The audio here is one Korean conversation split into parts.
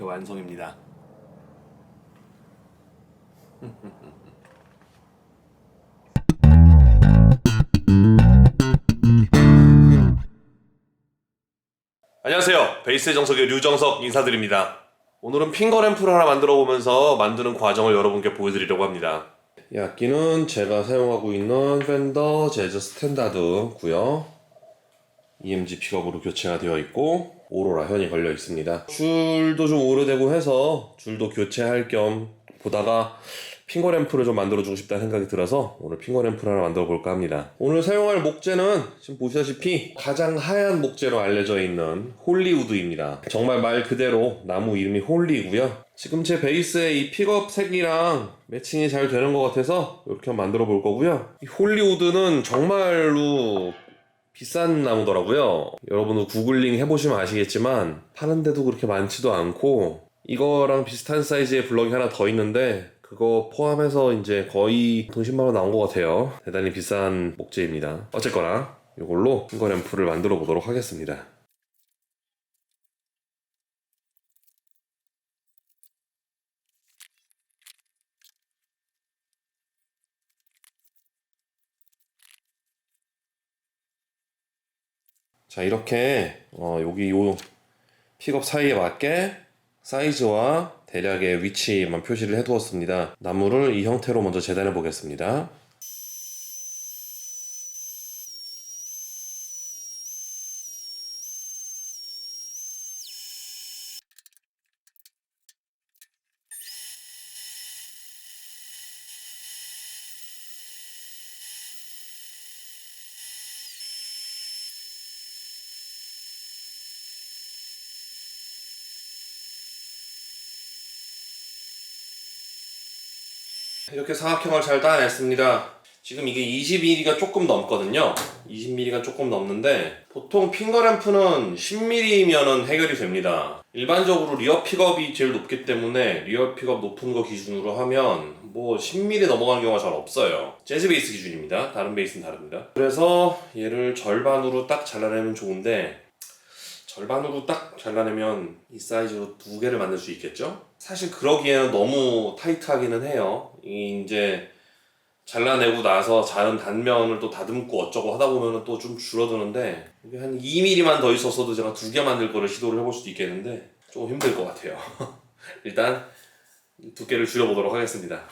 이렇게 완성입니다. 안녕하세요. 베이스의 정석의 류정석 인사드립니다. 오늘은 핑거 램프를 하나 만들어 보면서 만드는 과정을 여러분께 보여드리려고 합니다. 이 악기는 제가 사용하고 있는 팬더 재즈 스탠다드고요. EMG 픽업으로 교체가 되어 있고 오로라 현이 걸려 있습니다. 줄도 좀 오래되고 해서 줄도 교체할 겸 보다가 핑거 램프를 좀 만들어주고 싶다는 생각이 들어서 오늘 핑거 램프를 하나 만들어 볼까 합니다. 오늘 사용할 목재는 지금 보시다시피 가장 하얀 목재로 알려져 있는 홀리우드입니다. 정말 말 그대로 나무 이름이 홀리고요. 지금 제 베이스에 이 픽업 색이랑 매칭이 잘 되는 것 같아서 이렇게 만들어 볼 거고요. 이 홀리우드는 정말로 비싼 나무더라고요. 여러분도 구글링 해보시면 아시겠지만 파는데도 그렇게 많지도 않고 이거랑 비슷한 사이즈의 블럭이 하나 더 있는데 그거 포함해서 이제 거의 돈 10만 원 나온 것 같아요. 대단히 비싼 목재입니다. 어쨌거나 이걸로 핑거 램프를 만들어 보도록 하겠습니다. 자 이렇게 어, 여기 요 픽업 사이에 맞게 사이즈와 대략의 위치만 표시를 해두었습니다. 나무를 이 형태로 먼저 재단해 보겠습니다. 이렇게 사각형을 잘 따냈습니다. 지금 이게 20mm가 조금 넘거든요. 20mm가 조금 넘는데 보통 핑거 램프는 10mm면은 해결이 됩니다. 일반적으로 리어 픽업이 제일 높기 때문에 리어 픽업 높은 거 기준으로 하면 뭐 10mm 넘어가는 경우가 잘 없어요. 재즈 베이스 기준입니다. 다른 베이스는 다릅니다. 그래서 얘를 절반으로 딱 잘라내면 좋은데 절반으로 딱 잘라내면 이 사이즈로 두 개를 만들 수 있겠죠? 사실 그러기에는 너무 타이트하기는 해요. 이 이제 잘라내고 나서 자른 단면을 또 다듬고 어쩌고 하다 보면은 또좀 줄어드는데 이게 한 2mm만 더 있었어도 제가 두 개 만들 거를 시도를 해볼 수도 있겠는데 조금 힘들 것 같아요. 일단 두께를 줄여보도록 하겠습니다.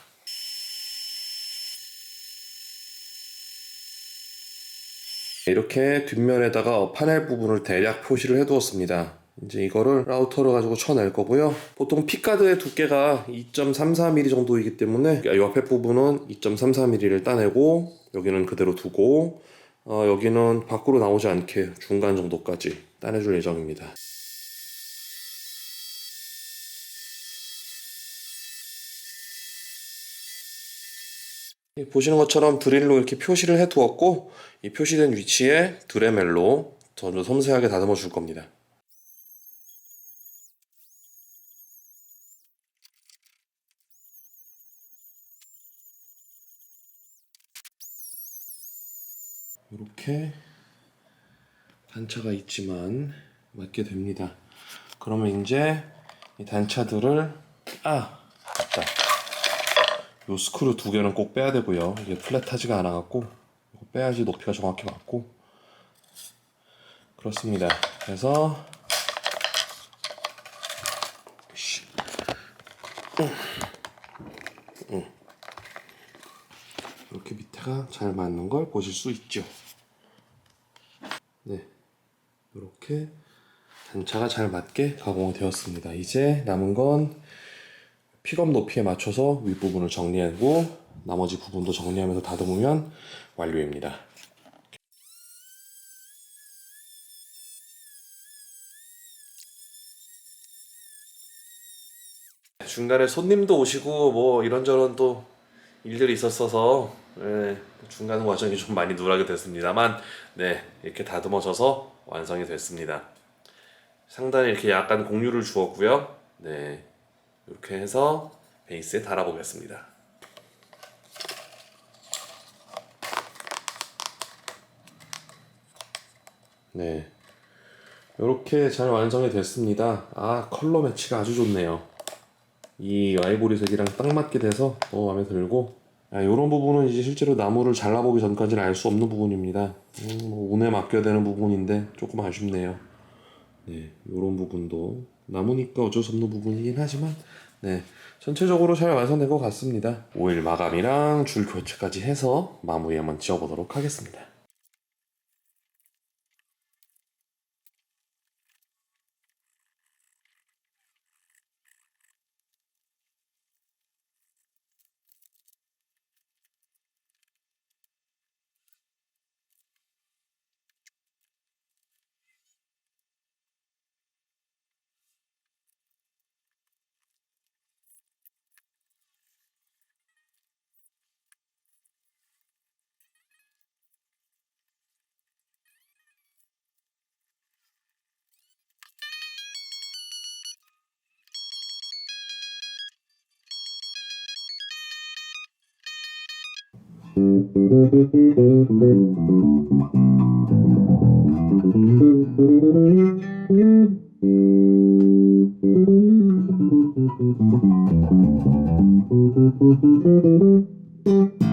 이렇게 뒷면에다가 파넬 부분을 대략 표시를 해두었습니다. 이제 이거를 라우터로 가지고 쳐낼 거고요. 보통 픽가드의 두께가 2.34mm 정도이기 때문에 이 옆에 부분은 2.34mm를 따내고 여기는 그대로 두고 어, 여기는 밖으로 나오지 않게 중간 정도까지 따내줄 예정입니다. 이 보시는 것처럼 드릴로 이렇게 표시를 해 두었고 이 표시된 위치에 드레멜로 전부 섬세하게 다듬어 줄 겁니다. 이렇게 단차가 있지만 맞게 됩니다. 그러면 이제 이 단차들을 아 맞다. 요 스크류 두 개는 꼭 빼야 되고요. 이게 플랫하지가 않아 갖고 빼야지 높이가 정확히 맞고 그렇습니다. 그래서 씨. 음. 음. 이렇게 밑에가 잘 맞는 걸 보실 수 있죠. 네, 이렇게 단차가 잘 맞게 가공되었습니다. 이제 남은 건 픽업 높이에 맞춰서 윗부분을 정리하고 나머지 부분도 정리하면서 다듬으면 완료입니다. 중간에 손님도 오시고 뭐 이런저런 또 일들이 있었어서 예, 중간 과정이 좀 많이 누락이 됐습니다만 네 이렇게 다듬어져서 완성이 됐습니다. 상단에 이렇게 약간 공유를 주었고요. 네 이렇게 해서 베이스에 달아보겠습니다. 네 이렇게 잘 완성이 됐습니다. 아 컬러 매치가 아주 좋네요. 이 아이보리색이랑 딱 맞게 돼서 너무 마음에 들고 아, 이런 부분은 이제 실제로 나무를 잘라보기 전까지는 알 수 없는 부분입니다. 음, 뭐 운에 맡겨야 되는 부분인데 조금 아쉽네요. 네, 이런 부분도 나무니까 어쩔 수 없는 부분이긴 하지만 네, 전체적으로 잘 완성된 것 같습니다. 오일 마감이랑 줄 교체까지 해서 마무리 한번 지어보도록 하겠습니다. 어떻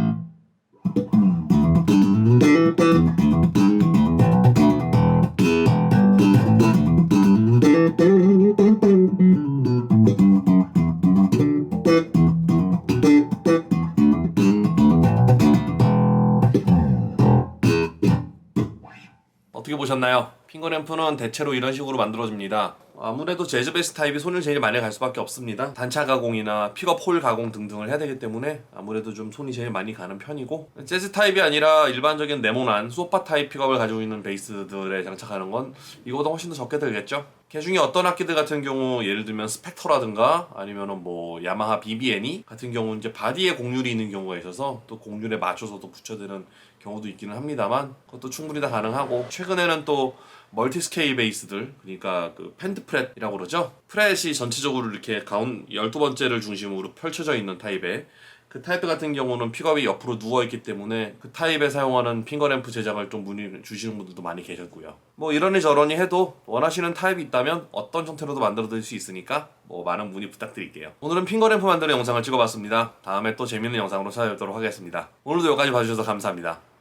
보셨나요? 핑거램프는 대체로 이런 식으로 만들어집니다. 아무래도 재즈베이스 타입이 손을 제일 많이 갈 수밖에 없습니다. 단차 가공이나 픽업 홀 가공 등등을 해야 되기 때문에 아무래도 좀 손이 제일 많이 가는 편이고 재즈 타입이 아니라 일반적인 네모난 소파 타입 픽업을 가지고 있는 베이스들에 장착하는 건 이거보다 훨씬 더 적게 들겠죠? 그 중에 어떤 악기들 같은 경우 예를 들면 스펙터라든가 아니면은 뭐 야마하 BBN이 같은 경우 이제 바디에 곡률이 있는 경우가 있어서 또 곡률에 맞춰서도 붙여드는 경우도 있기는 합니다만 그것도 충분히 다 가능하고 최근에는 또 멀티 스케일 베이스들 그러니까 그 팬드 프렛이라고 그러죠 프렛이 전체적으로 이렇게 가운 12번째를 중심으로 펼쳐져 있는 타입의 그 타입 같은 경우는 픽업이 옆으로 누워 있기 때문에 그 타입에 사용하는 핑거램프 제작을 좀 문의 주시는 분들도 많이 계셨고요. 뭐 이러니 저러니 해도 원하시는 타입이 있다면 어떤 형태로도 만들어 드릴 수 있으니까 뭐 많은 문의 부탁드릴게요. 오늘은 핑거램프 만드는 영상을 찍어봤습니다. 다음에 또 재밌는 영상으로 찾아뵙도록 하겠습니다. 오늘도 여기까지 봐주셔서 감사합니다.